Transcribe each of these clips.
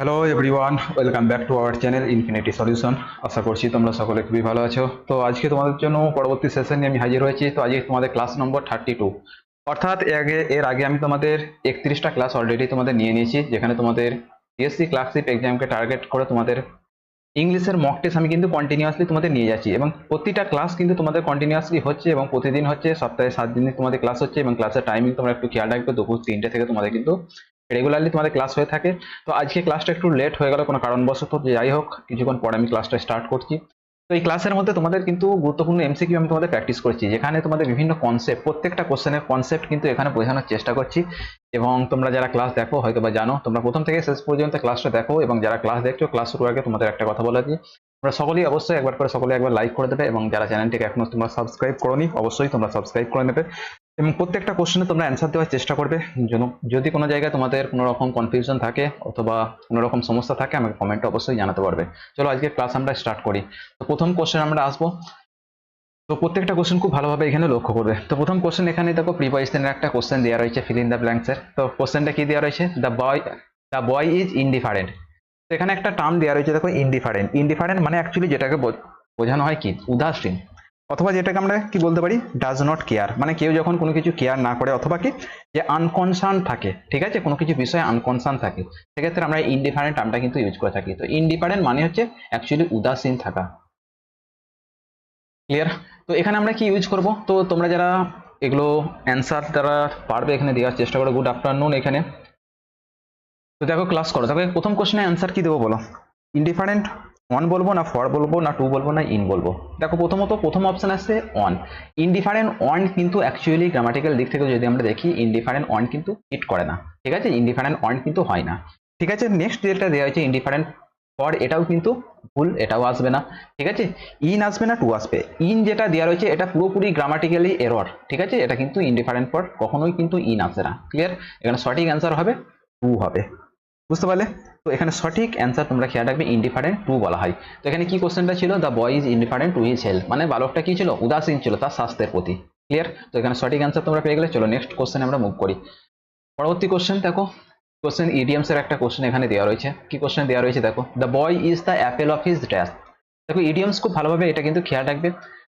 Hello everyone welcome back to our channel infinity solution আশা করছি তোমরা সকলে খুবই ভালো আছো। তো আজকে তোমাদের জন্য পরবর্তী সেশনে আমি হাজির হয়েছি। তো আজকে তোমাদের ক্লাস নম্বর থার্টি টু অর্থাৎ আগে এর আগে আমি তোমাদের একত্রিশটা ক্লাস অলরেডি তোমাদের নিয়ে নিয়েছি, যেখানে তোমাদের পিএসসি ক্লাসিপ এক্সামকে টার্গেট করে তোমাদের ইংলিশের মক টেস্ট আমি কিন্তু কন্টিনিউয়াসলি তোমাদের নিয়ে যাচ্ছি এবং প্রতিটা ক্লাস কিন্তু তোমাদের কন্টিনিউয়াসলি হচ্ছে এবং প্রতিদিন হচ্ছে সপ্তাহে সাত দিনই তোমাদের ক্লাস হচ্ছে এবং ক্লাসের টাইমিং তোমরা একটু খেয়াল রাখবে। দুপুর তিনটে থেকে তোমাদের কিন্তু রেগুলারলি তোমাদের ক্লাস হয়ে থাকে। তো আজকে ক্লাসটা একটু লেট হয়ে গেল কোনো কারণবশত যে যাই হোক, কিছুক্ষণ পরে আমি ক্লাসটা স্টার্ট করছি। তো এই ক্লাসের মধ্যে তোমাদের কিন্তু গুরুত্বপূর্ণ এমসিকিউ আমি তোমাদের প্র্যাকটিস করছি। যেখানে তোমাদের বিভিন্ন কনসেপ্ট প্রত্যেকটা কোশ্চেনের কনসেপ্ট কিন্তু এখানে বোঝানোর চেষ্টা করছি। এবং তোমরা যারা ক্লাস দেখো, হয়তো বা জানো, তোমরা প্রথম থেকে শেষ পর্যন্ত ক্লাসটা দেখো এবং যারা ক্লাস দেখছ ক্লাস শুরু আগে তোমাদের একটা কথা বলা দিই। তোমরা সকলেই অবশ্যই একবার করে সকলে একবার লাইক করে দেবে এবং যারা চ্যানেলটিকে এখনও তোমরা সাবস্ক্রাইব করোনি, অবশ্যই তোমরা সাবস্ক্রাইব করে নেবে। এবং প্রত্যেকটা কোশ্চেনে তোমরা অ্যান্সার দেওয়ার চেষ্টা করবে। যদি কোনো জায়গায় তোমাদের কোনো রকম কনফিউশন থাকে অথবা কোনো রকম সমস্যা থাকে, আমাকে কমেন্টে অবশ্যই জানাতে পারবে। চলো আজকে ক্লাস আমরা স্টার্ট করি। তো প্রথম কোশ্চেন আমরা আসব। তো প্রত্যেকটা কোশ্চেন খুব ভালোভাবে এখানে লক্ষ্য করবে। তো প্রথম কোশ্চেন এখানে দেখো প্রিপারেশনের একটা কোশ্চেন দেওয়া রয়েছে ফিল ইন দ্য ব্ল্যাঙ্কসের তো কোশ্চেনটা কি দেওয়া রয়েছে? The boy the boy is indifferent তো এখানে একটা টার্ম দেওয়া রয়েছে, দেখো ইনডিফারেন্ট ইনডিফারেন্ট মানে অ্যাকচুয়ালি যেটাকে বোঝানো হয় কি? উদাসীন। অথবা যেটাকে আমরা কি বলতে পারি? ডাজ নট কেয়ার মানে কেউ যখন কোনো কিছু কেয়ার না করে অথবা কি? যে আনকনসার্ন থাকে, ঠিক আছে? কোনো কিছু বিষয়ে আনকনসার্ন থাকে। সেক্ষেত্রে আমরা ইনডিফারেন্ট টার্মটা কিন্তু ইউজ করে থাকি। তো ইনডিফারেন্ট মানে হচ্ছে অ্যাকচুয়ালি উদাসীন থাকা। ক্লিয়ার তো এখানে আমরা কি ইউজ করব? তো তোমরা যারা এগুলো অ্যান্সার যারা পারবে এখানে দেওয়ার চেষ্টা করো। গুড আফটারনুন এখানে। তো দেখো ক্লাস করো। তবে প্রথম কোশ্চেনে অ্যান্সার কি দেবো বলো? ইনডিফারেন্ট অন বলব না ফর বলব না টু বলব না ইন বলব? দেখো প্রথমত প্রথম অপশন আসছে অন ইনডিফারেন্ট অন কিন্তু অ্যাকচুয়ালি গ্রামাটিক্যাল দিক থেকে যদি আমরা দেখি ইনডিফারেন্ট অন কিন্তু হিট করে না। ঠিক আছে? ইনডিফারেন্ট অন কিন্তু হয় না। ঠিক আছে? নেক্সট যেটা দেওয়া হয়েছে ইনডিফারেন্ট ফর এটাও কিন্তু ভুল, এটাও আসবে না। ঠিক আছে? ইন আসবে না টু আসবে। ইন যেটা দেওয়া রয়েছে, এটা পুরোপুরি গ্রামাটিক্যালি এরর ঠিক আছে? এটা কিন্তু ইনডিফারেন্ট ফর কখনোই কিন্তু ইন আসে না। ক্লিয়ার এখানে সঠিক অ্যান্সার হবে টু হবে। বুঝতে পারলে? তো এখানে সঠিক অ্যান্সার তোমরা খেয়াল রাখবে ইনডিফারেন্ট টু বলা হয়। তো এখানে কি কোশ্চেনটা ছিল? The boy is indifferent to his health মানে বালকটা কি ছিল? উদাসীন ছিল তার স্বাস্থ্যের প্রতি। ক্লিয়ার তো এখানে সঠিক অ্যান্সার তোমরা পেয়ে গেলে, চলো নেক্সট কোশ্চেন আমরা মুভ করি। পরবর্তী কোশ্চেন দেখো। কোশ্চেন ইডিএমস এর একটা কোশ্চেন এখানে দেওয়া রয়েছে। কি কোশ্চেন দেওয়া রয়েছে, দেখো? The boy is the Apple of his ড্যাশ দেখো ইডিএমস খুব ভালোভাবে এটা কিন্তু খেয়াল রাখবে।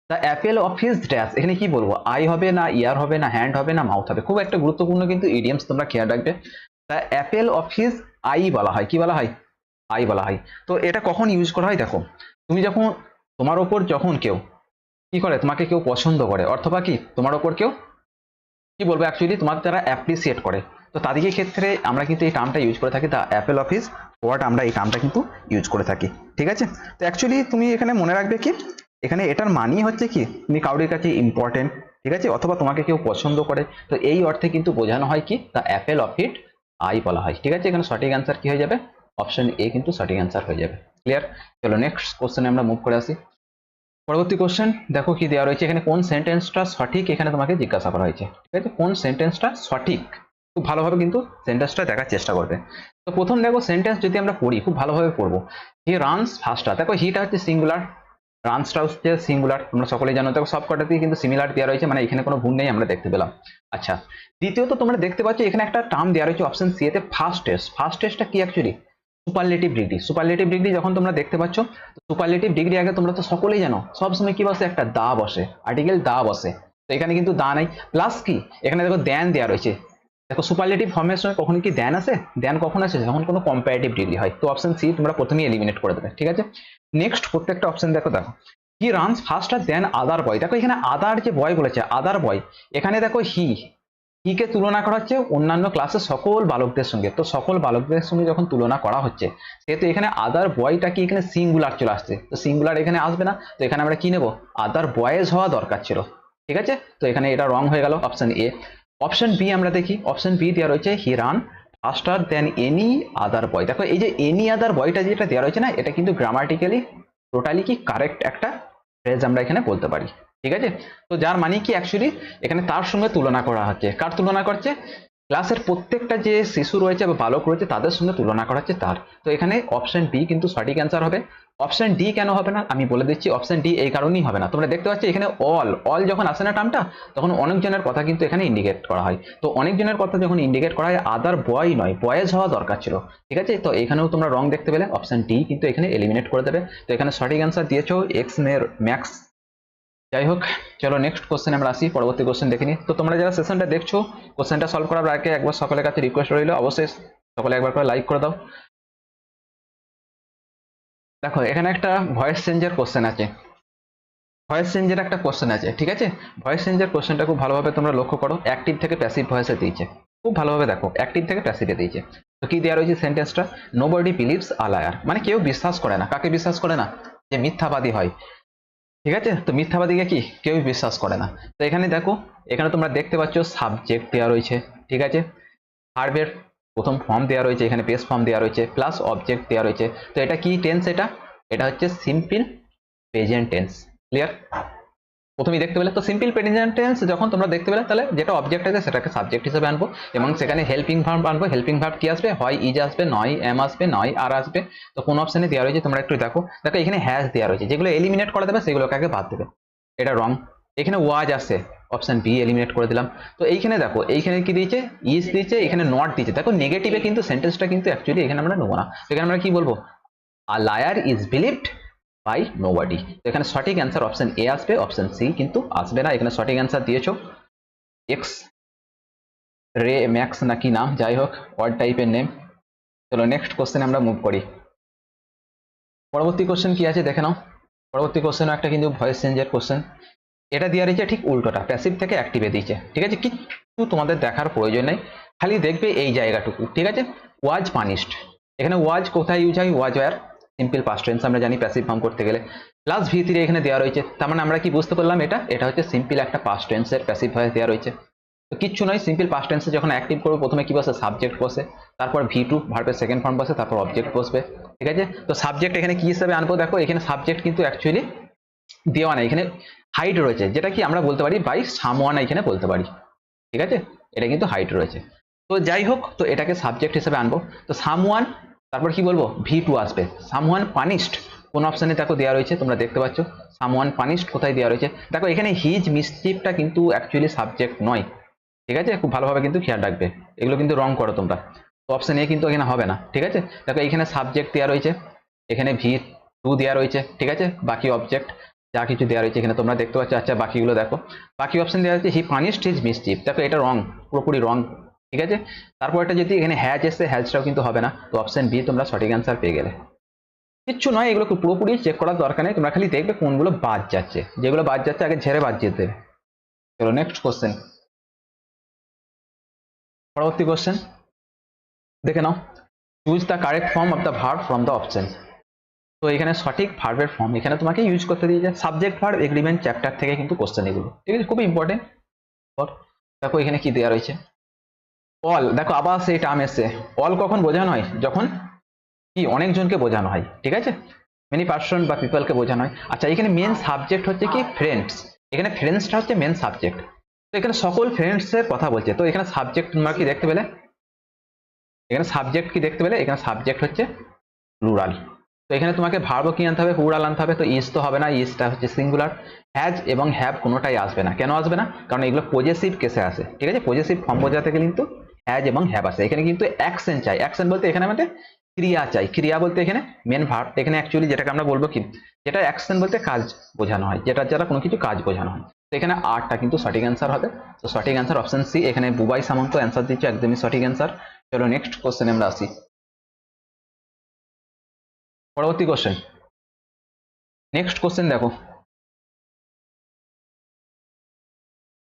The apple of his dash এখানে কি বলব? আই হবে না ইয়ার হবে না হ্যান্ড হবে না মাউথ হবে। খুব একটা গুরুত্বপূর্ণ কিন্তু ইডিএমস তোমরা খেয়াল রাখবে। The apple of his eye বলা হয়। কি বলা হয়? আই বলা হয়। তো এটা কখন ইউজ করা হয়? দেখো, তুমি যখন তোমার ওপর যখন কেউ কি করে? তোমাকে কেউ পছন্দ করে। অথবা কি? তোমার ওপর কেউ কি বলব? অ্যাকচুয়ালি তোমার যারা অ্যাপ্রিসিয়েট করে। তো তাদেরকে ক্ষেত্রে আমরা কিন্তু এই টার্মটা ইউজ করে থাকি। দ্য অ্যাপেল অফিস ওয়ার্ড আমরা এই টার্মটা কিন্তু ইউজ করে থাকি। ঠিক আছে? তো অ্যাকচুয়ালি তুমি এখানে মনে রাখবে কি? এখানে এটার মানি হচ্ছে কি? তুমি কাউরির কাছে ইম্পর্টেন্ট ঠিক আছে? অথবা তোমাকে কেউ পছন্দ করে। তো এই অর্থে কিন্তু বোঝানো হয় কি? The apple of it eye বলা হয়। ঠিক আছে? এখানে সঠিক অ্যান্সার কি হয়ে যাবে? অপশন এ কিন্তু সঠিক অ্যান্সার হয়ে যাবে। ক্লিয়ার চলো নেক্সট কোশ্চেনে আমরা মুভ করে আসি। পরবর্তী কোশ্চেন দেখো কি দেওয়া রয়েছে। এখানে কোন সেন্টেন্সটা সঠিক? এখানে তোমাকে জিজ্ঞাসা করা হয়েছে। ঠিক আছে? কোন সেন্টেন্সটা সঠিক? খুব ভালোভাবে কিন্তু সেন্টেন্সটা দেখার চেষ্টা করবে। তো প্রথম দেখো সেন্টেন্স যদি আমরা পড়ি, খুব ভালোভাবে পড়ব। হি রানস ফাস্টার দেখো হিটা হচ্ছে সিঙ্গুলার রানসটা হচ্ছে সিঙ্গুলার তোমরা সকলেই জানো, দেখো সব কটাতেই কিন্তু সিমিলার দেওয়া রয়েছে মানে এখানে কোনো ভুল নেই, আমরা দেখতে পেলাম। আচ্ছা দ্বিতীয়ত তোমরা দেখতে পাচ্ছ, এখানে একটা টার্ম দেওয়া রয়েছে অপশন সি এতে ফার্স্ট টেস্ট ফার্স্ট টেস্টটা কি actually superlative degree superlative degree যখন তোমরা দেখতে পাচ্ছ সুপারলেটিভ ডিগ্রি আগে তোমরা তো সকলেই জানো, সবসময় কি বসে? একটা দা বসে আর্টিকেল দা বসে। তো এখানে কিন্তু দা নাই। প্লাস কি? এখানে দেখো দ্যান দেওয়া রয়েছে। দেখো সুপারলেটিভ ফর্মের সময় কখন কি দ্যান আসে? দ্যান কখন আসে? যখন কোনো কম্পারেটিভ ডিগ্রি হয়। তো অপশন সি তোমরা প্রথমেই এলিমিনেট করে দেবে, ঠিক আছে? নেক্সট প্রত্যেকটা অপশন দেখো দেখো। He runs ফাস্টার then other boy দেখো এখানে আদার যে বয় বলেছে আদার বয় এখানে দেখো হি হিকে তুলনা করা হচ্ছে অন্যান্য ক্লাসের সকল বালকদের সঙ্গে। তো সকল বালকদের সঙ্গে যখন তুলনা করা হচ্ছে, সেহেতু এখানে আদার বয়টা কি এখানে সিঙ্গুলার চলে আসছে। তো সিঙ্গুলার এখানে আসবে না। তো এখানে আমরা কি নেব? আদার বয়েজ হওয়া দরকার ছিল। ঠিক আছে? তো এখানে এটা রং হয়ে গেল অপশন এ অপশন বি আমরা দেখি। অপশন বি দেওয়া রয়েছে he ran faster than any other boy দেখো, এই যে এনি আদার বয়টা যেটা দেওয়া রয়েছে না, এটা কিন্তু গ্রামাটিক্যালি টোটালি কি কারেক্ট একটা ফ্রেজ আমরা এখানে বলতে পারি। ঠিক আছে? তো যার মানে কি অ্যাকচুয়ালি এখানে তার সঙ্গে তুলনা করা হচ্ছে। কার তুলনা করছে? ক্লাসের প্রত্যেকটা যে শিশু রয়েছে বা বালক রয়েছে, তাদের সঙ্গে তুলনা করা হচ্ছে তার। তো এখানে অপশন ডি কিন্তু সঠিক অ্যান্সার হবে। অপশন ডি কেন হবে না? আমি বলে দিচ্ছি অপশন ডি এই কারণেই হবে না। তোমরা দেখতে পাচ্ছ, এখানে অল অল যখন আসে না টার্মটা তখন অনেকজনের কথা কিন্তু এখানে ইন্ডিকেট করা হয়। তো অনেকজনের কথা যখন ইন্ডিকেট করা হয় আদার বয় নয় বয়েজ হওয়া দরকার ছিল। ঠিক আছে? তো এখানেও তোমরা রং দেখতে পেলে অপশন ডি কিন্তু এখানে এলিমিনেট করে দেবে। তো এখানে সঠিক অ্যান্সার দিয়েছ এক্স মের ম্যাক্স যাই হোক চলো নেক্সট কোশ্চেন আমরা আসি, পরবর্তী কোশ্চেন দেখে নিই। তো তোমরা যারা সেশনটা দেখছ কোশ্চেনটা সলভ করার আগে একবার সকলের কাছে রিকোয়েস্ট রইল। অবশ্যই সকলে একবার করে লাইক করে দাও। দেখো, এখানে একটা ভয়েস চেঞ্জের কোশ্চেন আছে। ভয়েস চেঞ্জের একটা কোশ্চেন আছে, ঠিক আছে? ভয়েস চেঞ্জের কোশ্চেনটা খুব ভালোভাবে তোমরা লক্ষ্য করো। অ্যাক্টিভ থেকে প্যাসিভ ভয়েসে দিয়েছে। খুব ভালোভাবে দেখো অ্যাক্টিভ থেকে প্যাসিভে দিয়েছে। তো কি দেওয়া রয়েছে সেন্টেন্সটা নো বডি বিলিভস আলায়ার মানে কেউ বিশ্বাস করে না। কাকে বিশ্বাস করে না? যে মিথ্যাবাদী হয়। ঠিক আছে? তো মিথ্যাবাদীকে কি? কেউই বিশ্বাস করে না। তো এখানে দেখো, এখানে তোমরা দেখতে পাচ্ছ সাবজেক্ট দেওয়া রয়েছে, ঠিক আছে? ভার্বের প্রথম ফর্ম দেওয়া রয়েছে, এখানে পেস ফর্ম দেওয়া রয়েছে প্লাস অবজেক্ট দেওয়া রয়েছে। তো এটা কি টেন্স এটা? এটা হচ্ছে সিম্পল প্রেজেন্ট টেন্স ক্লিয়ার প্রথমেই দেখতে পেলে তো সিম্পল প্রেজেন্ট টেন্স যখন তোমরা দেখতে পেলে, তাহলে যেটা অবজেক্ট আছে সেটাকে সাবজেক্ট হিসেবে আনব। এবং সেখানে হেল্পিং ভার্ব আনব। হেল্পিং ভার্ব কি আসবে? হয় ইজ আসবে, নয় এম আসবে, নয় আর আসবে। তো কোন অপশনে দেওয়া রয়েছে, তোমরা একটু দেখো। দেখো, এখানে হ্যাশ দেওয়া রয়েছে। যেগুলো এলিমিনেট করে দেবে, সেগুলোকে আগে বাদ দেবে। এটা রং এখানে ওয়াজ আসে অপশন বি এলিমিনেট করে দিলাম। তো এইখানে দেখো, এইখানে কি দিয়েছে? ইজ দিয়েছে, এখানে নট দিয়েছে। দেখো নেগেটিভে কিন্তু সেন্টেন্সটা কিন্তু অ্যাকচুয়ালি এখানে আমরা নেব না। এখানে আমরা কি বলব? A liar is believed by তো এখানে সঠিক অ্যান্সার অপশন এ আসবে অপশন সি কিন্তু আসবে না। এখানে সঠিক অ্যান্সার দিয়েছ। এক্স রে ম্যাক্স না কি নাম যাই হোক ওয়ার্ড টাইপের নেম চলো নেক্সট কোশ্চেন আমরা মুভ করি। পরবর্তী কোশ্চেন কি আছে, দেখে নাও। পরবর্তী কোশ্চেন একটা কিন্তু ভয়েস চেঞ্জের কোশ্চেন এটা দেওয়া রয়েছে ঠিক উল্টোটা প্যাসিভ থেকে অ্যাক্টিভে দিয়েছে। ঠিক আছে? কিছু তোমাদের দেখার প্রয়োজন নেই। খালি দেখবে এই জায়গাটুকু। ঠিক আছে? ওয়াজ পানিশড এখানে ওয়াজ কোথায় ইউজ হয়? Was were simple past tense আমরা জানি প্যাসিভ ফর্ম করতে গেলে। প্লাস ভি থ্রি এখানে দেওয়া রয়েছে, তার মানে আমরা কি বুঝতে পারলাম এটা? এটা হচ্ছে সিম্পল একটা পাস্ট টেন্সের প্যাসিভ ভয়েস দেওয়া রয়েছে। তো কিচ্ছু নয় সিম্পল পাস্ট টেন্সে যখন অ্যাক্টিভ করব, প্রথমে কি বসে? সাবজেক্ট বসে। তারপর ভি টু ভার্বের সেকেন্ড ফর্ম বসে, তারপর অবজেক্ট বসবে। ঠিক আছে? তো সাবজেক্ট এখানে কি হিসাবে আনব? দেখো, এখানে সাবজেক্ট কিন্তু অ্যাকচুয়ালি দেওয়া নাই। এখানে হাইট রয়েছে, যেটা কি আমরা বলতে পারি বাই সামওয়ান এখানে বলতে পারি। ঠিক আছে? এটা কিন্তু হাইট রয়েছে। তো যাই হোক, তো এটাকে সাবজেক্ট হিসেবে আনব। তো সামওয়ান তারপর কি বলব? ভি টু আসবে। সামওয়ান পানিশড কোন অপশনে দেখো দেওয়া রয়েছে, তোমরা দেখতে পাচ্ছ। সামওয়ান পানিশড কোথায় দেওয়া রয়েছে? দেখো, এখানে হিজ মিসচিপটা কিন্তু অ্যাকচুয়ালি সাবজেক্ট নয়। ঠিক আছে? খুব ভালোভাবে কিন্তু খেয়াল রাখবে। এগুলো কিন্তু রং করো তোমরা। তো অপশন এ কিন্তু এখানে হবে না। ঠিক আছে? দেখো, এখানে সাবজেক্ট দেওয়া রয়েছে। এখানে ভি টু দেওয়া রয়েছে। ঠিক আছে? বাকি অবজেক্ট যা কিছু দেওয়া রয়েছে এখানে তোমরা দেখতে পাচ্ছ। আচ্ছা বাকিগুলো দেখো। বাকি অপশন দেওয়া আছে হি পানিশড হিজ মিসচিপ দেখো, এটা রং পুরোপুরি রং ঠিক আছে? তারপর এটা যদি এখানে হ্যাজ এসে হ্যাজটাও কিন্তু হবে না, তো অপশন বি তোমরা সঠিক অ্যান্সার পেয়ে গেলে। কিচ্ছু নয়, এগুলো খুব পুরোপুরি চেক করার দরকার নেই, তোমরা খালি দেখবে কোনগুলো বাদ যাচ্ছে। যেগুলো বাদ যাচ্ছে আগে ঝেড়ে বাদ যেতে চলো নেক্সট কোশ্চেন পরবর্তী কোশ্চেন দেখে নাও। Choose the correct form of the verb from the option তো এখানে সঠিক ভার্বের ফর্ম এখানে তোমাকে ইউজ করতে দিয়েছে। সাবজেক্ট ভার্ব এগ্রিমেন্ট চ্যাপ্টার থেকে কিন্তু কোশ্চেন এগুলো। ঠিক আছে? খুবই ইম্পর্টেন্ট দেখো এখানে কি দেওয়া রয়েছে। অল, দেখো আবার সেই টার্ম এসছে। অল কখন বোঝানো হয়? যখন কি, অনেকজনকে বোঝানো হয়, ঠিক আছে? মেনি পার্সন বা পিপলকে বোঝানো হয়। আচ্ছা এখানে মেন সাবজেক্ট হচ্ছে কি? ফ্রেন্ডস এখানে ফ্রেন্ডসটা হচ্ছে মেন সাবজেক্ট তো এখানে সকল ফ্রেন্ডসের কথা বলছে। তো এখানে সাবজেক্ট তোমরা কি দেখতে পেলে? এখানে সাবজেক্ট কি দেখতে পেলে? এখানে সাবজেক্ট হচ্ছে রুরাল তো এখানে তোমাকে ভার্ব কি আনতে হবে? প্লুরাল আনতে হবে। তো ইজ তো হবে না। ইজটা হচ্ছে সিঙ্গুলার হ্যাজ এবং হ্যাভ কোনোটাই আসবে না। কেন আসবে না? কারণ এগুলো পজেসিভ কেসে আসে। ঠিক আছে? পজেসিভ ফর্ম বোঝাতে গেলে কিন্তু হ্যাজ এবং হ্যাভ আছে। এখানে কিন্তু অ্যাকশন চাই। অ্যাকশন বলতে এখানে আমাদের ক্রিয়া চাই। ক্রিয়া বলতে এখানে মেন ভার্ব এখানে অ্যাকচুয়ালি যেটাকে আমরা বলব কি, যেটা অ্যাকশন বলতে কাজ বোঝানো হয়, যেটার দ্বারা কোনো কিছু কাজ বোঝানো হয়। তো এখানে আটটা কিন্তু সঠিক অ্যান্সার হবে। তো সঠিক অ্যান্সার অপশন সি এখানে বুবাই সামন্ত অ্যান্সার দিচ্ছে, একদমই সঠিক অ্যান্সার চলো নেক্সট কোশ্চেন আমরা আসি। পরবর্তী কোশ্চেন নেক্সট কোশ্চেন দেখো।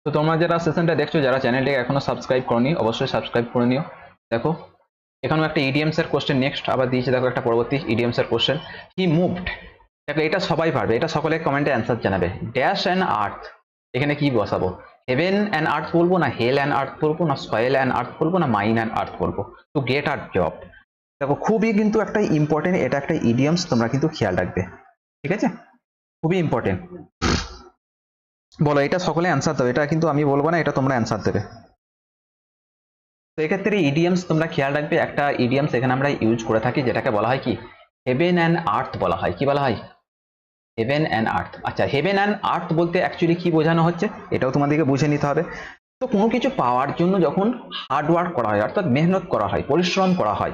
তো তোমরা যারা সেশনটা দেখছ, যারা চ্যানেলটাকে এখনও সাবস্ক্রাইব করনি, অবশ্যই সাবস্ক্রাইব করে নিও। দেখো, এখানেও একটা ইডিএমস এর কোশ্চেন নেক্সট আবার দিয়েছে, দেখো, একটা পরবর্তী ইডিএমস এর কোশ্চেন হি মুভড দেখো, এটা সবাই পারবে, এটা সকলে কমেন্টে অ্যান্সার জানাবে। ড্যাশ অ্যান্ড আর্থ এখানে কি বসাবো? হেভেন অ্যান্ড আর্থ বলব না হেল অ্যান্ড আর্থ বলব না সয়েল অ্যান্ড আর্থ বলব না মাইন অ্যান্ড আর্থ বলব? টু গেট আর্ট জব দেখো, খুবই কিন্তু একটা ইম্পর্টেন্ট এটা একটা ইডিয়ামস তোমরা কিন্তু খেয়াল রাখবে। ঠিক আছে? খুবই ইম্পর্টেন্ট বলো, এটা সকলে অ্যান্সার দেবে, এটা কিন্তু আমি বলব না, এটা তোমরা অ্যান্সার দেবে। তো এক্ষেত্রে ইডিয়ামস তোমরা খেয়াল রাখবে, একটা ইডিয়ামস এখানে আমরা ইউজ করে থাকি, যেটাকে বলা হয় কি? হেভেন অ্যান্ড আর্থ বলা হয়, কি বলা হয়? হেভেন অ্যান্ড আর্থ আচ্ছা হেভেন অ্যান্ড আর্থ বলতে অ্যাকচুয়ালি কি বোঝানো হচ্ছে? এটাও তোমাদেরকে বুঝে নিতে হবে। তো কোনো কিছু পাওয়ার জন্য যখন হার্ডওয়ার্ক করা হয়, অর্থাৎ মেহনত করা হয়, পরিশ্রম করা হয়,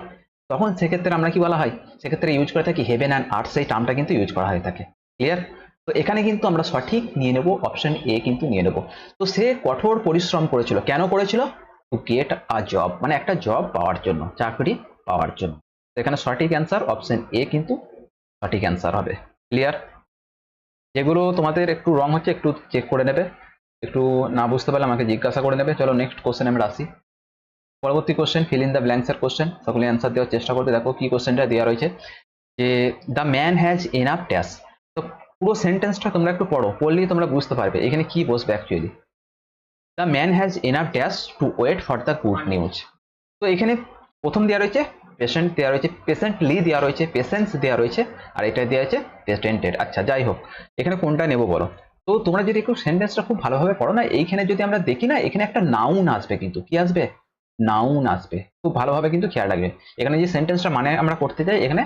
তখন সেক্ষেত্রে আমরা কি বলা হয়? সেক্ষেত্রে ইউজ করে থাকি হেভেন অ্যান্ড আর্থ সেই টার্মটা কিন্তু ইউজ করা হয়ে থাকে। ক্লিয়ার তো এখানে কিন্তু আমরা সঠিক নিয়ে নেব অপশন এ কিন্তু নিয়ে নেব। তো সে কঠোর পরিশ্রম করেছিল। কেন করেছিল? টু গেট আ জব মানে একটা জব পাওয়ার জন্য, চাকরি পাওয়ার জন্য। এখানে সঠিক অ্যান্সার অপশন এ কিন্তু সঠিক অ্যান্সার হবে। ক্লিয়ার যেগুলো তোমাদের একটু রং হচ্ছে, একটু চেক করে নেবে। একটু না বুঝতে পারলে আমাকে জিজ্ঞাসা করে নেবে। চলো নেক্সট কোশ্চেন আমরা আসি। পরবর্তী কোশ্চেন ফিল ইন দ্য ব্ল্যাঙ্কসের কোশ্চেন সকলে অ্যান্সার দেওয়ার চেষ্টা করতে দেখো কি কোশ্চেনটা দেওয়া রয়েছে। যে the man has enough tax তো পুরো সেন্টেন্সটা তোমরা একটু পড়ো, পড়লেই তোমরা বুঝতে পারবে, এখানে কি বসবে actually the man has enough dash to wait for the good news তো এখানে প্রথম দেওয়া রয়েছে পেশেন্ট দেওয়া রয়েছে পেশেন্টলি দেওয়া রয়েছে পেশেন্স দেওয়া রয়েছে, আর এটা দেওয়া রয়েছে পেশেন্টেড আচ্ছা যাই হোক, এখানে কোনটা নেব বলো? তো তোমরা যদি একটু সেন্টেন্সটা খুব ভালোভাবে পড়ো না, এইখানে যদি আমরা দেখি না, এখানে একটা নাউন আসবে কিন্তু, কি আসবে? নাউন আসবে। খুব ভালোভাবে কিন্তু খেয়াল রাখবে। এখানে যে সেন্টেন্সটা মানে আমরা করতে যাই এখানে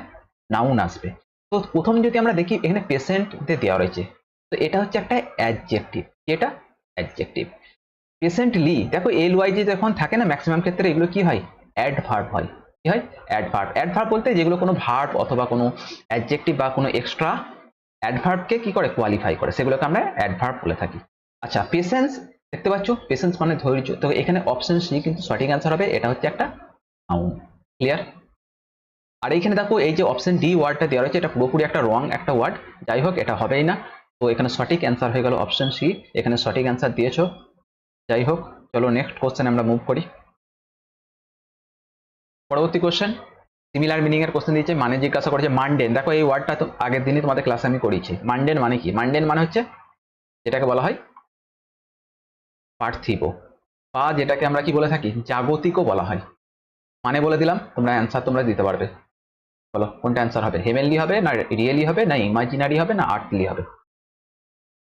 নাউন আসবে। তো প্রথম যদি আমরা দেখি, এখানে পেশেন্ট দিয়ে দেওয়া রয়েছে। তো এটা হচ্ছে একটা অ্যাডজেক্টিভ এটা? অ্যাডজেক্টিভ পেশেন্টলি দেখো এল ওয়াই যে যখন থাকে না ম্যাক্সিমাম ক্ষেত্রে এগুলো কি হয়? অ্যাডভার্ব হয়। কি হয়? অ্যাডভার্ব অ্যাডভার্ব বলতে যেগুলো কোনো ভার্ব অথবা কোনো অ্যাডজেক্টিভ বা কোনো এক্সট্রা অ্যাডভার্বকে কি করে? কোয়ালিফাই করে। সেগুলোকে আমরা অ্যাডভার্ব বলে থাকি। আচ্ছা পেশেন্স দেখতে পাচ্ছ? পেশেন্স মানে ধৈর্য। তো এখানে অপশন সি কিন্তু সঠিক অ্যান্সার হবে। এটা হচ্ছে একটা নাউন ক্লিয়ার আর এইখানে দেখো, এই যে অপশন ডি ওয়ার্ডটা দেওয়া রয়েছে, এটা পুরোপুরি একটা রং একটা ওয়ার্ড যাই হোক, এটা হবেই না। তো এখানে সঠিক অ্যান্সার হয়ে গেল অপশন সি এখানে সঠিক অ্যান্সার দিয়েছ। যাই হোক, চলো নেক্সট কোশ্চেন আমরা মুভ করি। পরবর্তী কোশ্চেন সিমিলার মিনিং এর কোশ্চেন দিয়েছে মানে জিজ্ঞাসা করেছে মান্ডেন দেখো, এই ওয়ার্ডটা তো আগের দিনই তোমাদের ক্লাসে আমি করিয়েছি। মান্ডেন মানে কি? মান্ডেন মানে হচ্ছে, যেটাকে বলা হয় পার্থিব। বা যেটাকে আমরা কি বলে থাকি? জাগতিকও বলা হয়। মানে বলে দিলাম, তোমরা অ্যান্সার তোমরা দিতে পারবে। বলো, কোনটা অ্যান্সার হবে? হেভেনলি হবে না রিয়েলি হবে, না ইমাজিনারি হবে, না আর্টলি হবে?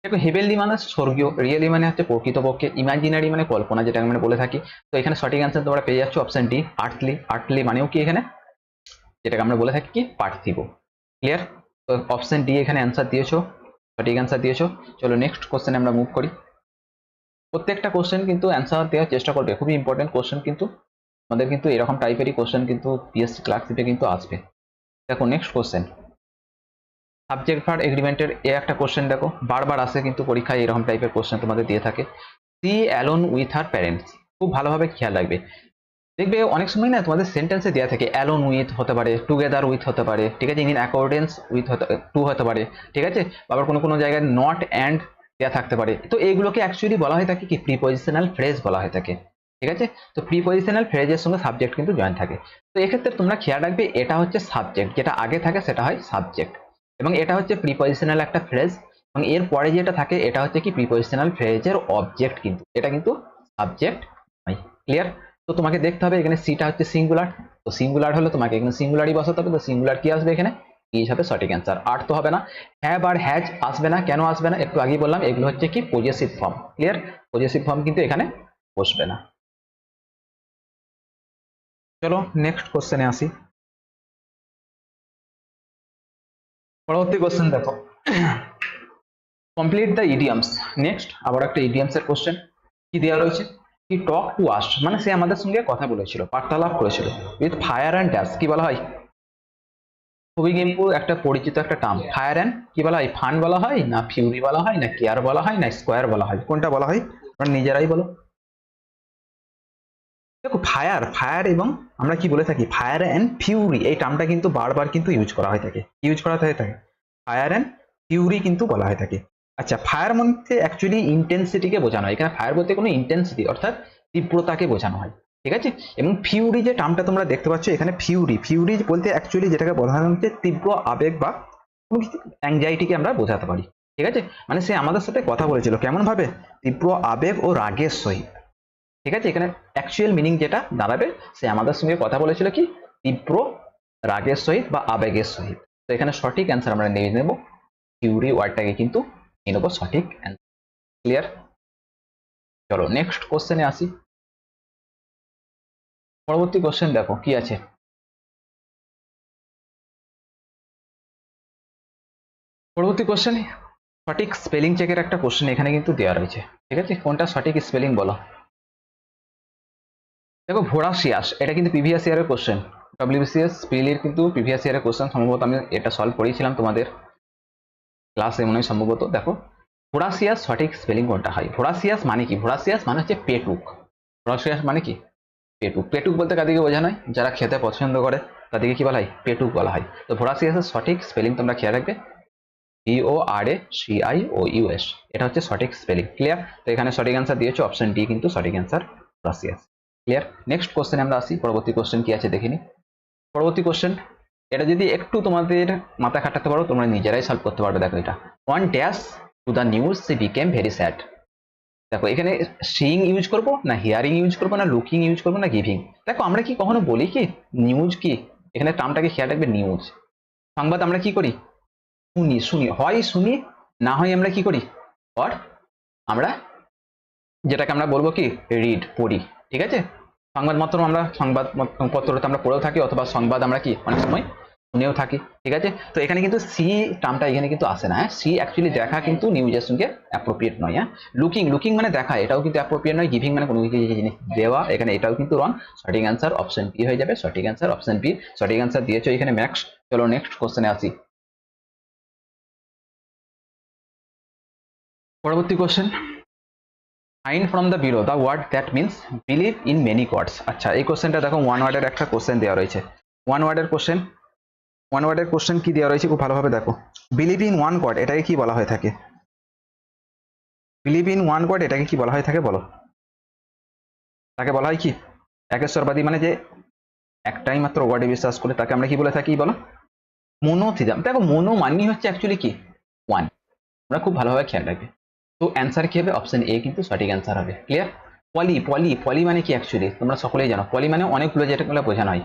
দেখো হেভেনলি মানে স্বর্গীয় রিয়েলি মানে হচ্ছে প্রকৃতপক্ষে ইমাজিনারি মানে কল্পনা, যেটা আমরা বলে থাকি। তো এখানে সঠিক অ্যান্সার তোমরা পেয়ে যাচ্ছ অপশন ডি আর্টলি আর্টলি মানেও কি এখানে? যেটাকে আমরা বলে থাকি কি? পার্থিব। ক্লিয়ার তো অপশন ডি এখানে অ্যান্সার দিয়েছ, সঠিক অ্যান্সার দিয়েছ। চলো নেক্সট কোশ্চেনে আমরা মুভ করি। প্রত্যেকটা কোশ্চেন কিন্তু অ্যান্সার দেওয়ার চেষ্টা করবে। খুবই ইম্পর্টেন্ট কোশ্চেন কিন্তু, আমাদের কিন্তু এরকম টাইপেরই কোশ্চেন কিন্তু পিএসসি ক্লার্কশিপে কিন্তু আসবে। দেখো নেক্সট কোশ্চেন সাবজেক্ট ভার এগ্রিমেন্টের এ একটা কোশ্চেন দেখো, বারবার আসে কিন্তু পরীক্ষায় এরকম টাইপের কোশ্চেন তোমাদের দিয়ে থাকে। She alone with her parents খুব ভালোভাবে খেয়াল রাখবে। দেখবে অনেক সময় না তোমাদের সেন্টেন্সে দেওয়া থাকে অ্যালোন উইথ হতে পারে টুগেদার উইথ হতে পারে, ঠিক আছে? ইন অ্যাকর্ডেন্স উইথ টু হতে পারে, ঠিক আছে? আবার কোনো কোনো জায়গায় নট অ্যান্ড দেওয়া থাকতে পারে। তো এইগুলোকে অ্যাকচুয়ালি বলা হয়ে থাকে কি? প্রিপোজিশনাল ফ্রেজ বলা হয়ে থাকে ঠিক আছে? তো প্রিপোজিশনাল ফ্রেজের সঙ্গে সাবজেক্ট কিন্তু জয়েন থাকে। তো এক্ষেত্রে তোমরা খেয়াল রাখবে, এটা হচ্ছে সাবজেক্ট যেটা আগে থাকে সেটা হয় সাবজেক্ট এবং এটা হচ্ছে প্রিপোজিশনাল একটা ফ্রেজ এবং এর পরে যেটা থাকে, এটা হচ্ছে কি প্রিপোজিশনাল ফ্রেজের অবজেক্ট কিন্তু। এটা কিন্তু সাবজেক্ট নয়। ক্লিয়ার তো তোমাকে দেখতে হবে, এখানে সিটা হচ্ছে সিঙ্গুলার তো সিঙ্গুলার হলে তোমাকে এখানে সিঙ্গুলারই বসাতে হবে। তো সিঙ্গুলার কি আসবে এখানে? এই হবে সঠিক অ্যান্সার আর তো হবে না। হ্যাভ আর হ্যাজ আসবে না, কেন আসবে না? একটু আগেই বললাম, এগুলো হচ্ছে কি possessive form clear possessive form কিন্তু এখানে বসবে না। চলো নেক্সট কোশ্চেনে আসি। পরবর্তী কোশ্চেন দেখো। কমপ্লিট দ্য ইডিয়ামস নেক্সট আবার একটা ইডিয়ামস এর কোশ্চেন কি দেওয়া রয়েছে? কি টক টু আস মানে সে আমাদের সঙ্গে কথা বলেছিল, বার্তালাপ করেছিল। উইথ ফায়ার অ্যান্ড ড্যাশ কি বলা হয়? খুবই কিন্তু একটা পরিচিত একটা টার্ম ফায়ার অ্যান্ড কি বলা হয়? ফান বলা হয় না ফিউরি বলা হয় না কেয়ার বলা হয় না স্কোয়ার বলা হয়? কোনটা বলা হয়? নিজেরাই বলো। দেখো ফায়ার ফায়ার এবং আমরা কি বলে থাকি? ফায়ার অ্যান্ড ফিউরি এই টার্মটা কিন্তু বারবার কিন্তু ইউজ করা হয়ে থাকে। ইউজ করা হয়ে থাকে? ফায়ার অ্যান্ড ফিউরি কিন্তু বলা হয়ে থাকে। আচ্ছা ফায়ার মধ্যে অ্যাকচুয়ালি ইন্টেন্সিটিকে বোঝানো হয়। এখানে ফায়ার বলতে কোনো ইন্টেন্সিটি অর্থাৎ তীব্রতাকে বোঝানো হয়। ঠিক আছে? এবং ফিউরি যে টার্মটা তোমরা দেখতে পাচ্ছ, এখানে ফিউরি ফিউরি বলতে অ্যাকচুয়ালি যেটাকে বোঝানো হচ্ছে তীব্র আবেগ বা কোনো অ্যাংজাইটিকে আমরা বোঝাতে পারি। ঠিক আছে? মানে সে আমাদের সাথে কথা বলেছিল। কেমন ভাবে তীব্র আবেগ ও রাগের সহিত। ঠিক আছে? এখানে অ্যাকচুয়াল মিনিং যেটা দাঁড়াবে, সে আমাদের সঙ্গে কথা বলেছিল কি? তীব্র রাগের সহিত বা আবেগের সহিত। তো এখানে সঠিক অ্যান্সার আমরা নিয়ে নেব। ফিউরি ওয়ার্ডটাকে কিন্তু নিয়ে নেব সঠিক অ্যান্সার ক্লিয়ার চলো নেক্সট কোশ্চেনে আসি। পরবর্তী কোশ্চেন দেখো, কি আছে? পরবর্তী কোশ্চেন সঠিক স্পেলিং চেকের একটা কোশ্চেন এখানে কিন্তু দেওয়া রয়েছে। ঠিক আছে? কোনটা সঠিক স্পেলিং বলো? দেখো ভোরাসিয়াস এটা কিন্তু প্রিভিয়াস ইয়ারের কোশ্চেন ডব্লিউবিসিএস পিএলির কিন্তু প্রিভিয়াস ইয়ারের কোশ্চেন সম্ভবত আমি এটা সলভ করেছিলাম তোমাদের ক্লাসে মনে হয় সম্ভবত। দেখো ভোরাসিয়াস সঠিক স্পেলিং কোনটা হয়? ভোরাসিয়াস মানে কি? ভোরাসিয়াস মানে হচ্ছে পেটুক। ভোরাসিয়াস মানে কি? পেটুক। পেটুক বলতে কাদিকে বোঝানো হয়? যারা খেতে পছন্দ করে, তাদেরকে কি বলা হয়? পেটুক বলা হয়। তো ভোরাসিয়াসের সঠিক স্পেলিং তোমরা খেয়াল রাখবে। E O R A C I O U S এটা হচ্ছে সঠিক স্পেলিং ক্লিয়ার তো এখানে সঠিক অ্যান্সার দিয়েছ অপশন ডি কিন্তু সঠিক answer voracious clear next question আমরা আসি, পরবর্তী কোশ্চেন কি আছে দেখিনি পরবর্তী কোশ্চেন এটা যদি একটু তোমাদের মাথা খাটাতে পারো, তোমরা নিজেরাই সলভ করতে পারবে। দেখো এটা। One dash to the news she became very sad দেখো, এখানে সিইং ইউজ করব না হিয়ারিং ইউজ করব না লুকিং ইউজ করব না গিভিং দেখো, আমরা কি কখনো বলি কি নিউজ কি? এখানে টার্মটাকে খেয়াল রাখবে নিউজ সংবাদ আমরা কি করি? শুনি শুনি, হয় শুনি, না হয় আমরা কি করি? অর আমরা যেটাকে আমরা বলব কি রিড পড়ি। ঠিক আছে? সংবাদ মাত্র আমরা, সংবাদ পত্রটা আমরা পড়েও থাকি, অথবা সংবাদ আমরা কি, অনেক সময় শুনেও থাকি, ঠিক আছে? তো এখানে কিন্তু সি টার্মটা এখানে কিন্তু আসে না সি অ্যাকচুয়ালি দেখা কিন্তু নিউজের সঙ্গে অ্যাপ্রোপ্রিয়েট নয় হ্যাঁ? লুকিং লুকিং মানে দেখা, এটাও কিন্তু অ্যাপ্রোপ্রিয়েট নয় গিভিং মানে কোনো কিছু জিনিস দেওয়া, এখানে এটাও কিন্তু রং সঠিক অ্যান্সার অপশন বি হয়ে যাবে, সঠিক অ্যান্সার অপশন বি সঠিক অ্যান্সার দিয়েছ, এখানে ম্যাক্স চলো নেক্সট কোশ্চেনে আসি। পরবর্তী question find from the below the word that means believe in many gods আচ্ছা এই কোশ্চেনটা দেখো ওয়ান ওয়ার্ডের একটা কোশ্চেন দেওয়া রয়েছে। ওয়ান ওয়ার্ডের কোশ্চেন ওয়ান ওয়ার্ডের কোশ্চেন কি দেওয়া রয়েছে, খুব ভালোভাবে দেখো। বিলিভ ইন ওয়ান গড এটাকে কি বলা হয়ে থাকে? বিলিভ ইন ওয়ান গড এটাকে কি বলা হয়ে থাকে, বলো। তাকে বলা হয় কি? একেশ্বরবাদী মানে যে একটাই মাত্র গডে বিশ্বাস করে, তাকে আমরা কি বলে থাকি, বলো? মনোথিজম দেখো মনো মানি হচ্ছে অ্যাকচুয়ালি কি? ওয়ান আমরা খুব ভালোভাবে খেয়াল রাখবে। তো অ্যান্সার কি হবে? অপশন এ কিন্তু সঠিক অ্যান্সার হবে। ক্লিয়ার পলি পলি পলি মানে কি অ্যাকচুয়ালি তোমরা সকলেই জানো। পলি মানে অনেকগুলো যেটাগুলো বোঝানো হয়।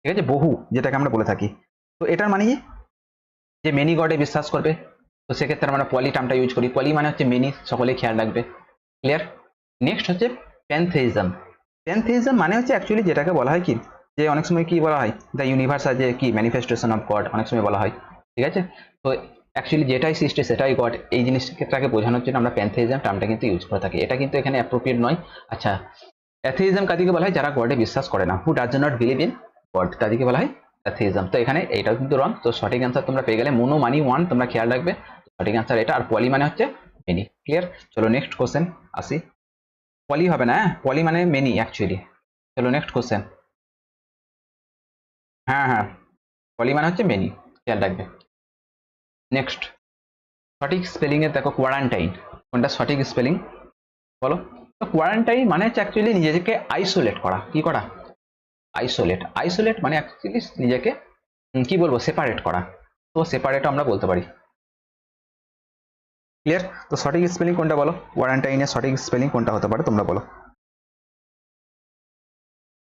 ঠিক আছে? বহু যেটাকে আমরা বলে থাকি। তো এটার মানে কি? যে মেনি গডে বিশ্বাস করবে। তো সেক্ষেত্রে আমরা পলি টার্মটা ইউজ করি। পলি মানে হচ্ছে মেনি সকলেই খেয়াল রাখবে। ক্লিয়ার নেক্সট হচ্ছে প্যানথেইজম প্যানথেইজম মানে হচ্ছে অ্যাকচুয়ালি যেটাকে বলা হয় কি? যে অনেক সময় কি বলা হয়? দ্য ইউনিভার্স আছে কি ম্যানিফেস্টেশন অফ গড অনেক সময় বলা হয়। ঠিক আছে? তো অ্যাকচুয়ালি যেটাই সৃষ্টি, সেটাই গড এই জিনিসটাকে বোঝানোর জন্য আমরা প্যানথেইজম টার্মটা কিন্তু ইউজ করে থাকি। এটা কিন্তু এখানে অ্যাপ্রোপ্রিয়েট নয়। আচ্ছা অ্যাথেইজম কাদিকে বলা হয় যারা গডে বিশ্বাস করে না। Who does not believe in God তাদেরকে বলা হয় অ্যাথেইজম তো এখানে এইটাও কিন্তু রং তো সঠিক অ্যান্সার তোমরা পেয়ে গেলে মোনো, মানি ওয়ান তোমরা খেয়াল রাখবে। সঠিক অ্যান্সার এটা আর পলি মানে হচ্ছে মেনি ক্লিয়ার চলো নেক্সট কোশ্চেন আসি। পলি হবে না হ্যাঁ? পলি মানে মেনি অ্যাকচুয়ালি চলো নেক্সট কোশ্চেন হ্যাঁ হ্যাঁ। পলি মানে হচ্ছে মেনি খেয়াল রাখবে। নেক্সট সঠিক স্পেলিং এর দেখো কোয়ারান্টাইন কোনটা সঠিক স্পেলিং বলো। তো কোয়ারান্টাইন মানে হচ্ছে অ্যাকচুয়ালি নিজেকে আইসোলেট করা। কি করা? আইসোলেট আইসোলেট মানে অ্যাকচুয়ালি নিজেকে কি বলব? সেপারেট করা। তো সেপারেট আমরা বলতে পারি। ক্লিয়ার তো সঠিক স্পেলিং কোনটা বলো? কোয়ারান্টাইনের সঠিক স্পেলিং কোনটা হতে পারে তোমরা বলো।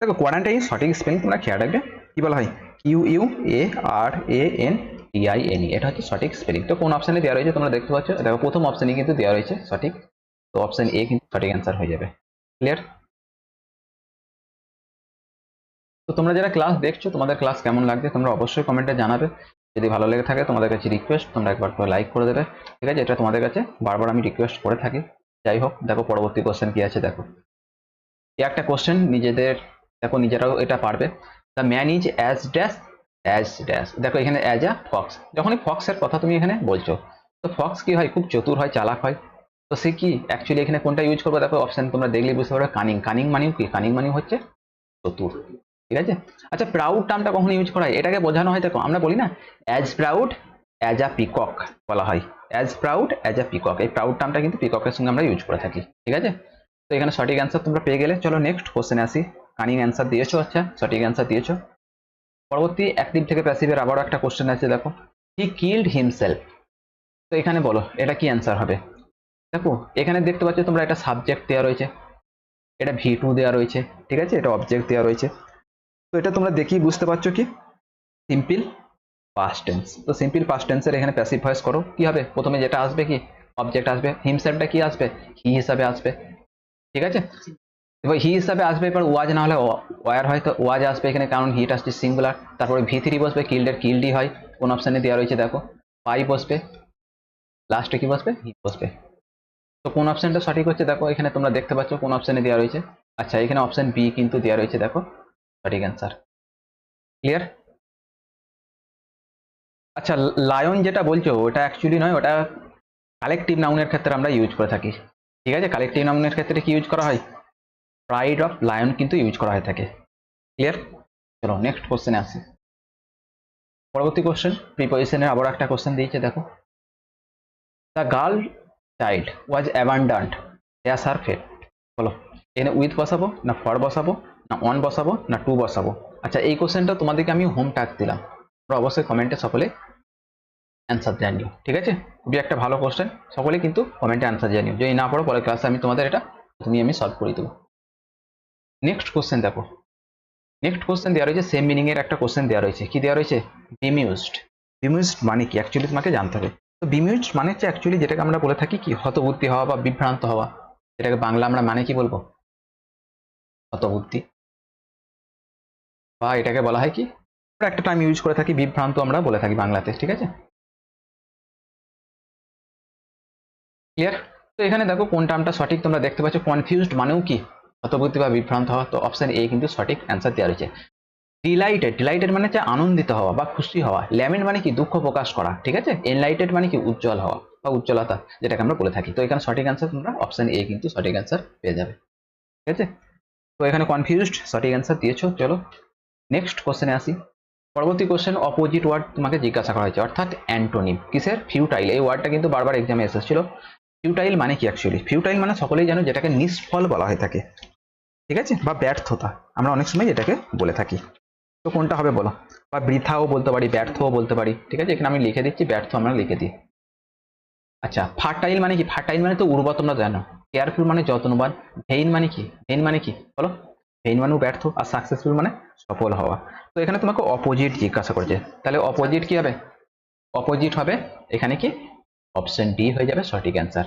দেখো কোয়ারান্টাইন সঠিক স্পেলিং তোমরা খেয়াল রাখবে। কি বলা হয়? Q U A R A N T I N E এটা হচ্ছে সঠিক স্পেলিং তো কোন অপশনে দেওয়া রয়েছে তোমরা দেখতে পাচ্ছ? দেখো, প্রথম অপশনে কিন্তু দেওয়া রয়েছে সঠিক। তো অপশন এ কিন্তু সঠিক অ্যান্সার হয়ে যাবে। ক্লিয়ার তো তোমরা যারা ক্লাস দেখছ, তোমাদের ক্লাস কেমন লাগছে তোমরা অবশ্যই কমেন্টে জানাবে। যদি ভালো লেগে থাকে, তোমাদের কাছে রিকোয়েস্ট তোমরা একবার করে লাইক করে দেবে। ঠিক আছে? এটা তোমাদের কাছে বারবার আমি রিকোয়েস্ট করে থাকি। যাই হোক, দেখো পরবর্তী কোশ্চেন কি আছে, দেখো। একটা কোশ্চেন নিজেদের, দেখো, নিজেরাও এটা পারবে। The man is as dash as dash দেখো, এখানে অ্যাজ আ ফক্স যখনই ফক্সের কথা তুমি এখানে বলছো, তো ফক্স কি হয়? খুব চতুর হয়, চালাক হয়। তো সে কি? অ্যাকচুয়ালি এখানে কোনটা ইউজ করবে? দেখো অপশন তোমরা দেখলেই বুঝতে পারবে কানিং কানিং মানেও কি? কানিং মানেও হচ্ছে চতুর। ঠিক আছে? আচ্ছা প্রাউড টার্মটা কখন ইউজ করা হয়? এটাকে বোঝানো হয়, দেখো, আমরা বলি না as proud as a peacock বলা হয়। As proud as a peacock এই প্রাউড টার্মটা কিন্তু পিককের সঙ্গে আমরা ইউজ করে থাকি। ঠিক আছে? তো এখানে সঠিক অ্যান্সার তোমরা পেয়ে গেলে। চলো নেক্সট কোশ্চেনে আসি। কানিং অ্যান্সার দিয়েছ? আচ্ছা সঠিক অ্যান্সার দিয়েছ। পরবর্তী অ্যাক্টিভ থেকে প্যাসিভের আবারও একটা কোশ্চেন আছে দেখো। হি কিল্ড হিমসেলফ তো এখানে বলো, এটা কি অ্যান্সার হবে? দেখো, এখানে দেখতে পাচ্ছ তোমরা এটা সাবজেক্ট দেওয়া রয়েছে। এটা ভি টু দেওয়া রয়েছে, ঠিক আছে? এটা অবজেক্ট দেওয়া রয়েছে। তো এটা তোমরা দেখেই বুঝতে পারছ কি? সিম্পল পাস্ট টেন্স তো সিম্পল পাস্ট টেন্সের এখানে প্যাসিভ ভয়েস করো। কি হবে? প্রথমে যেটা আসবে কি? অবজেক্ট আসবে। হিমসেলফটা কি আসবে? হি হিসাবে আসবে। ঠিক আছে? এবার হি হিসাবে আসবে এবার ওয়াজ, না হলে ওয়ার হয়। তো ওয়াজ আসবে এখানে, কারণ হিট আসছে সিঙ্গুলার তারপরে ভি থ্রি বসবে কিল্ডের কিলডি হয়। কোন অপশানে দেওয়া রয়েছে, দেখো। পাই বসবে। লাস্টে কি বসবে? হিট বসবে। তো কোন অপশনটা সঠিক হচ্ছে, দেখো, এখানে তোমরা দেখতে পাচ্ছ কোন অপশানে দেওয়া রয়েছে। আচ্ছা এখানে অপশান বি কিন্তু দেওয়া রয়েছে, দেখো। সঠিক অ্যান্সার ক্লিয়ার আচ্ছা লায়ন যেটা বলছো, ওটা অ্যাকচুয়ালি নয়, ওটা কালেকটিভ নাউনের ক্ষেত্রে আমরা ইউজ করে থাকি। ঠিক আছে? কালেকটিভ নাউনের ক্ষেত্রে কি ইউজ করা হয়? প্রাইড অফ লায়ন কিন্তু ইউজ করা হয়ে থাকে। ক্লিয়ার চলো নেক্সট কোশ্চেনে আসি। পরবর্তী কোশ্চেন প্রিপোজিশনের আবার একটা কোশ্চেন দিয়েছে, দেখো। The girl child was abundant দেয়াস আর ফেট বলো, এখানে উইথ বসাবো, না ফর বসাবো, না অন বসাবো, না টু বসাবো? আচ্ছা এই কোশ্চেনটা তোমাদেরকে আমি হোম টাক দিলাম। তোমরা অবশ্যই কমেন্টে সকলে অ্যান্সার জানিও, ঠিক আছে? খুবই একটা ভালো কোশ্চেন সকলে কিন্তু কমেন্টে অ্যান্সার জানিও। যদি না পড়ো পরে ক্লাসে আমি তোমাদের এটা তুমি আমি সলভ করে দেবো। নেক্সট কোশ্চেন দেখো। নেক্সট কোশ্চেন দেওয়া রয়েছে সেম মিনিং এর একটা কোশ্চেন দেওয়া রয়েছে। কি দেওয়া রয়েছে? বিমিউজড বিমিউজড মানে কি? অ্যাকচুয়ালি তোমাকে জানতে হবে। তো বিমিউজড মানে হচ্ছে অ্যাকচুয়ালি যেটাকে আমরা বলে থাকি কি? হতবুদ্ধি হওয়া বা বিভ্রান্ত হওয়া। এটাকে বাংলা আমরা মানে কি বলব? হতবুদ্ধি। বা এটাকে বলা হয় কি? আমরা একটা টাইম ইউজ করে থাকি, বিভ্রান্ত আমরা বলে থাকি বাংলাতে, ঠিক আছে? ক্লিয়ার তো এখানে দেখো কোন টার্মটা সঠিক তোমরা দেখতে পাচ্ছ। কনফিউজড মানেও কি? হতবুদ্ধি বা বিভ্রান্ত হওয়া, তো অপশন এ কিন্তু সঠিক অ্যান্সার দেওয়া রয়েছে। ডিলাইটেড ডিলাইটেড মানে হচ্ছে আনন্দিত হওয়া বা খুশি হওয়া। ল্যামেন্ট মানে কি? দুঃখ প্রকাশ করা, ঠিক আছে? এনলাইটেড মানে কি? উজ্জ্বল হওয়া বা উজ্জ্বলতা, যেটাকে আমরা বলে থাকি। তো এখানে সঠিক অ্যান্সার তোমরা অপশন এ কিন্তু সঠিক অ্যান্সার পেয়ে যাবে। ঠিক আছে? তো এখানে কনফিউজড সঠিক অ্যান্সার দিয়েছ। চলো নেক্সট কোশ্চেনে আসি। পরবর্তী কোশ্চেন অপোজিট ওয়ার্ড তোমাকে জিজ্ঞাসা করা হয়েছে। অর্থাৎ অ্যান্টোনিম কিসের? ফিউটাইল এই ওয়ার্ডটা কিন্তু বারবার এক্সামে এসেছিল। ফিউটাইল মানে কি অ্যাকচুয়ালি ফিউটাইল মানে সকলেই জানো, যেটাকে নিষ্ফল বলা হয়ে থাকে। ঠিক আছে? বা ব্যর্থতা। আমরা অনেক সময় এটাকে বলে থাকি। তো কোনটা হবে বলো? বা বৃথাও বলতে পারি, ব্যর্থও বলতে পারি। ঠিক আছে? এখানে আমি লিখে দিচ্ছি, ব্যর্থ আমরা লিখে দিই। আচ্ছা ফার্টাইল মানে কি? ফার্টাইল মানে তো উর্বর, তোমরা জানো। কেয়ারফুল মানে যত্নবান। ভেইন মানে কি? ভেইন মানে কি? বলো। ভেইন মানেও ব্যর্থ আর সাকসেসফুল মানে সফল হওয়া। তো এখানে তোমাকে অপোজিট জিজ্ঞাসা করছে। তাহলে অপোজিট কি হবে? অপোজিট হবে এখানে কি? অপশন ডি হয়ে যাবে সঠিক অ্যান্সার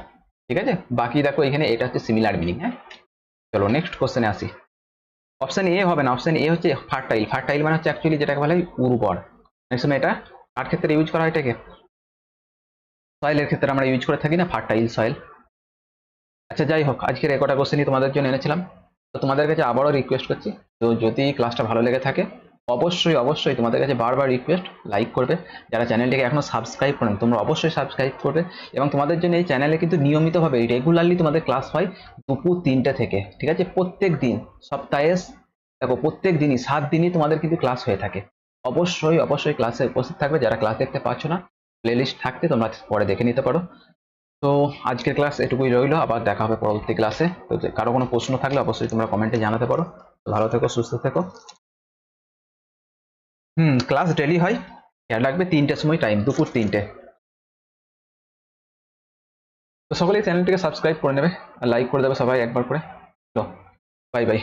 ঠিক আছে? বাকি দেখো এখানে এটা হচ্ছে সিমিলার মিনিং হ্যাঁ? চলো নেক্সট কোশ্চেনে আসি। অপশন এ হবে না অপশন এ হচ্ছে ফার্টাইল ফার্টাইল মানে হচ্ছে অ্যাকচুয়ালি যেটাকে বলা হয় উর্বর। নেক্সট সময় এটা কার ক্ষেত্রে ইউজ করা হয় এটাকে। সয়েলের ক্ষেত্রে আমরা ইউজ করে থাকি না ফার্টাইল সয়েল আচ্ছা যাই হোক, আজকের একটা কোশ্চেনই তোমাদের জন্য এনেছিলাম। তো তোমাদের কাছে আবারও রিকোয়েস্ট করছি, তো যদি ক্লাসটা ভালো লেগে থাকে অবশ্যই অবশ্যই তোমাদের কাছে বারবার রিকোয়েস্ট লাইক করবে। যারা চ্যানেলটিকে এখনও সাবস্ক্রাইব করেন, তোমরা অবশ্যই সাবস্ক্রাইব করবে। এবং তোমাদের জন্য এই চ্যানেলে কিন্তু নিয়মিতভাবে রেগুলারলি তোমাদের ক্লাস হয় দুপুর তিনটে থেকে, ঠিক আছে? প্রত্যেক দিন, সপ্তাহে, দেখো, প্রত্যেক দিনই, সাত দিনই তোমাদের কিন্তু ক্লাস হয়ে থাকে। অবশ্যই অবশ্যই ক্লাসে উপস্থিত থাকবে। যারা ক্লাস দেখতে পাচ্ছ না প্লেলিস্ট থাকতে তোমরা পরে দেখে নিতে পারো। তো আজকের ক্লাস এটুকুই রইল। আবার দেখা হবে পরবর্তী ক্লাসে তো কারও কোনো প্রশ্ন থাকলে অবশ্যই তোমরা কমেন্টে জানাতে পারো। ভালো থেকো, সুস্থ থেকো। হুম ক্লাস ডেলি হয়। খেয়াল রাখবে, তিনটের সময় টাইম দুপুর তিনটে। তো সকলেই চ্যানেলটিকে সাবস্ক্রাইব করে নেবে, আর লাইক করে দেবে সবাই একবার করে। তো বাই বাই